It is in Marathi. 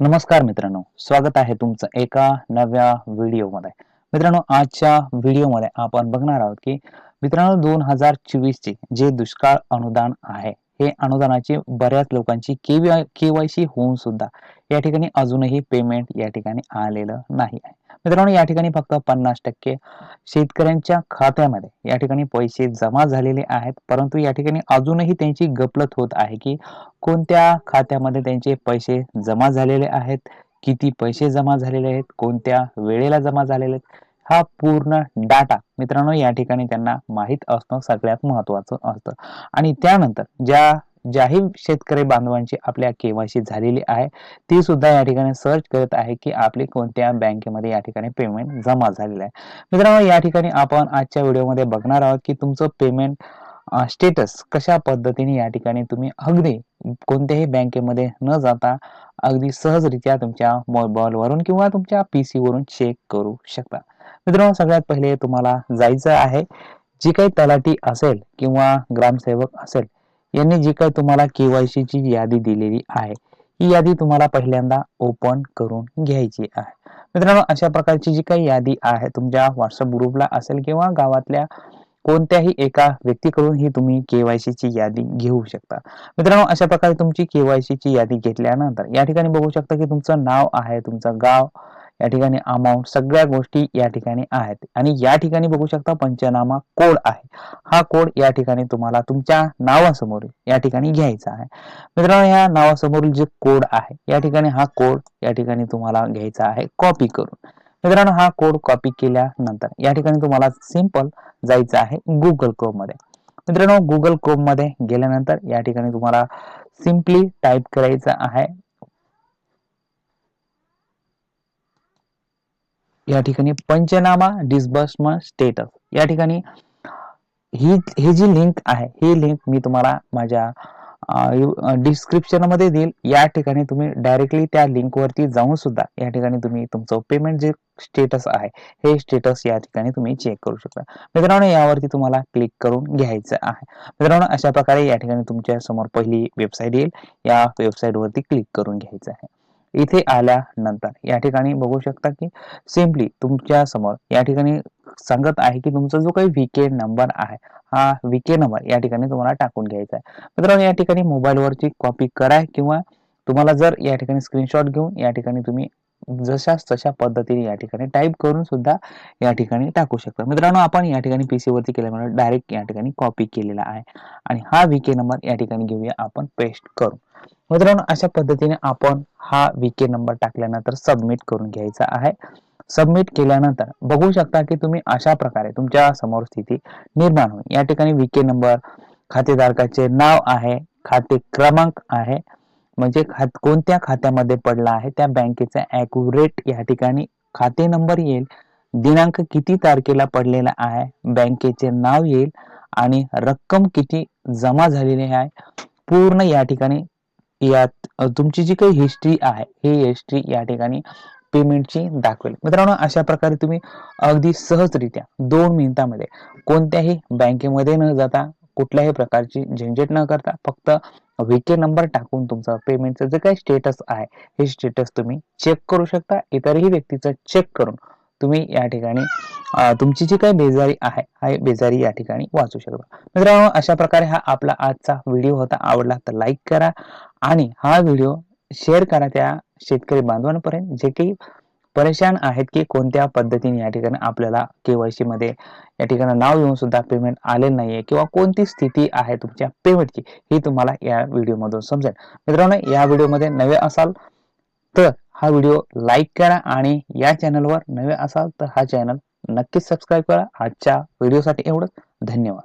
नमस्कार मित्रांनो स्वागत आहे तुमचं एका नव्या व्हिडिओमध्ये. मित्रांनो आजच्या व्हिडिओमध्ये आपण बघणार आहोत की मित्रांनो दोन हजार चोवीस चे जे दुष्काळ अनुदान आहे हे अनुदानाची बऱ्याच लोकांची केवायसी होऊन सुद्धा या ठिकाणी अजूनही पेमेंट या ठिकाणी आलेलं नाही आहे. मित्रांनो या ठिकाणी फक्त पन्नास टक्के शेतकऱ्यांच्या खात्यामध्ये या ठिकाणी पैसे जमा झालेले आहेत. परंतु या ठिकाणी अजूनही त्यांची गपलत होत आहे की कोणत्या खात्यामध्ये त्यांचे पैसे जमा झालेले आहेत किती पैसे जमा झालेले आहेत कोणत्या वेळेला जमा झालेले आहेत हा पूर्ण डाटा मित्रांनो या ठिकाणी त्यांना माहीत असणं सगळ्यात महत्वाचं असतं. आणि त्यानंतर ज्या ज्याही शेतकरी बांधवांची आपल्या केवायसी झालेली आहे. ती सुद्धा या ठिकाणी सर्च करत आहे की आपली कोणत्या बँकेमध्ये या ठिकाणी पेमेंट जमा झालेलं आहे. मित्रांनो या ठिकाणी आपण आजच्या व्हिडिओमध्ये बघणार आहोत की तुमचं पेमेंट स्टेटस कशा पद्धतीने या ठिकाणी तुम्ही अगदी कोणत्याही बँकेमध्ये न जाता अगदी सहजरित्या तुमच्या मोबाईलवरून किंवा तुमच्या पी वरून चेक करू शकता. मित्रांनो सगळ्यात पहिले तुम्हाला जायचं आहे. जी काही तलाठी असेल किंवा ग्रामसेवक असेल यांनी जी काही तुम्हाला केवायसी ची यादी दिलेली आहे ही यादी तुम्हाला पहिल्यांदा ओपन करून घ्यायची आहे. मित्रांनो अशा प्रकारची जी काही यादी आहे तुमच्या व्हॉट्सअप ग्रुपला असेल किंवा गावातल्या कोणत्याही एका व्यक्तीकडून ही तुम्ही केवायसी ची यादी घेऊ शकता. मित्रांनो अशा प्रकारे तुमची केवायसी ची यादी घेतल्यानंतर या ठिकाणी बघू शकता की तुमचं नाव आहे तुमचं गाव या ठिकाणी अमाऊंट सगळ्या गोष्टी या ठिकाणी आहेत. आणि या ठिकाणी बघू शकता पंचनामा कोड आहे. हा कोड या ठिकाणी तुम्हाला तुमच्या नावासमोर या ठिकाणी घ्यायचा आहे. मित्रांनो या नावासमोरील जे कोड आहे या ठिकाणी हा कोड या ठिकाणी तुम्हाला घ्यायचा आहे कॉपी करून. मित्रांनो हा कोड कॉपी केल्यानंतर या ठिकाणी तुम्हाला सिंपल जायचं आहे गुगल क्रोममध्ये. मित्रांनो गुगल क्रोममध्ये गेल्यानंतर या ठिकाणी तुम्हाला सिम्पली टाईप करायचं आहे. या ठिकाणी पंचनामा डिस्बर्समेंट स्टेटस या ठिकाणी ही ही जी लिंक आहे ही लिंक मी तुम्हाला माझ्या डिस्क्रिप्शनमध्ये देईल. या ठिकाणी तुम्ही डायरेक्टली त्या लिंक वरती जाऊन सुद्धा या ठिकाणी तुम्ही तुमचं पेमेंट जे स्टेटस आहे हे स्टेटस या ठिकाणी तुम्ही चेक करू शकता. मित्रांनो यावरती तुम्हाला क्लिक करून घ्यायचं आहे. मित्रांनो अशा प्रकारे या ठिकाणी तुमच्यासमोर पहिली वेबसाईट येईल. या वेबसाईट वरती क्लिक करून घ्यायचं आहे. इथे आल्यानंतर या ठिकाणी बघू शकता की सिम्पली तुमच्यासमोर या ठिकाणी सांगत आहे की तुमचा जो काही व्हीके नंबर आहे हा व्हीके नंबर या ठिकाणी तुम्हाला टाकून घ्यायचा आहे मित्रांनो या ठिकाणी मोबाईलवरची कॉपी करा किंवा तुम्हाला जर या ठिकाणी स्क्रीनशॉट घेऊन या ठिकाणी तुम्ही जशाच तशा पद्धतीने या ठिकाणी टाईप करून सुद्धा या ठिकाणी टाकू शकता मित्रांनो आपण या ठिकाणी पीसी वरती केल्यामुळे डायरेक्ट या ठिकाणी कॉपी केलेला आहे आणि हा व्हीके नंबर या ठिकाणी घेऊया आपण पेस्ट करू मित्रांनो अशा पद्धतीने आपण हा वीके नंबर टाकल्यानंतर सबमिट करून घ्यायचा आहे. सबमिट केल्यानंतर बघू शकता की तुम्ही अशा प्रकारे तुमच्यासमोर स्थिती निर्माण होईल. या ठिकाणी वीके नंबर खातेधारकाचे नाव आहे खाते क्रमांक आहे म्हणजे खात कोणत्या खात्यामध्ये पडला आहे त्या बँकेचा अॅक्युरेट या ठिकाणी खाते नंबर येईल. दिनांक किती तारखेला पडलेला आहे बँकेचे नाव येईल आणि रक्कम किती जमा झालेली आहे. पूर्ण या ठिकाणी यात तुमची जी काही हिस्ट्री आहे ही हिस्ट्री या ठिकाणी पेमेंटची दाखवेल. मित्रांनो अशा प्रकारे तुम्ही अगदी सहजरित्या दोन मिनिटांमध्ये कोणत्याही बँकेमध्ये न जाता कुठल्याही प्रकारची झंझट न करता फक्त वीके नंबर टाकून तुमचा पेमेंटचं जे काही स्टेटस आहे हे स्टेटस तुम्ही चेक करू शकता. इतरही व्यक्तीचं चेक करून तुम्ही या ठिकाणी तुमची जी काही बेजारी आहे हा बेजारी या ठिकाणी वाचू शकता. मित्रांनो अशा प्रकारे हा आपला आजचा व्हिडिओ होता. आवडला तर लाईक करा आणि हा व्हिडिओ शेअर करा त्या शेतकरी बांधवांपर्यंत जे काही परेशान आहेत की कोणत्या पद्धतीने या ठिकाणी आपल्याला केवायसी मध्ये या ठिकाणी नाव येऊन सुद्धा पेमेंट आले नाहीये किंवा कोणती स्थिती आहे तुमच्या पेमेंटची ही तुम्हाला या व्हिडिओमधून समजेल. मित्रांनो या व्हिडिओमध्ये नवे असाल तर हा व्हिडिओ लाईक करा आणि या चॅनलवर नवे असाल तर हा चॅनल नक्कीच सबस्क्राईब करा. आजच्या व्हिडिओसाठी एवढंच. धन्यवाद.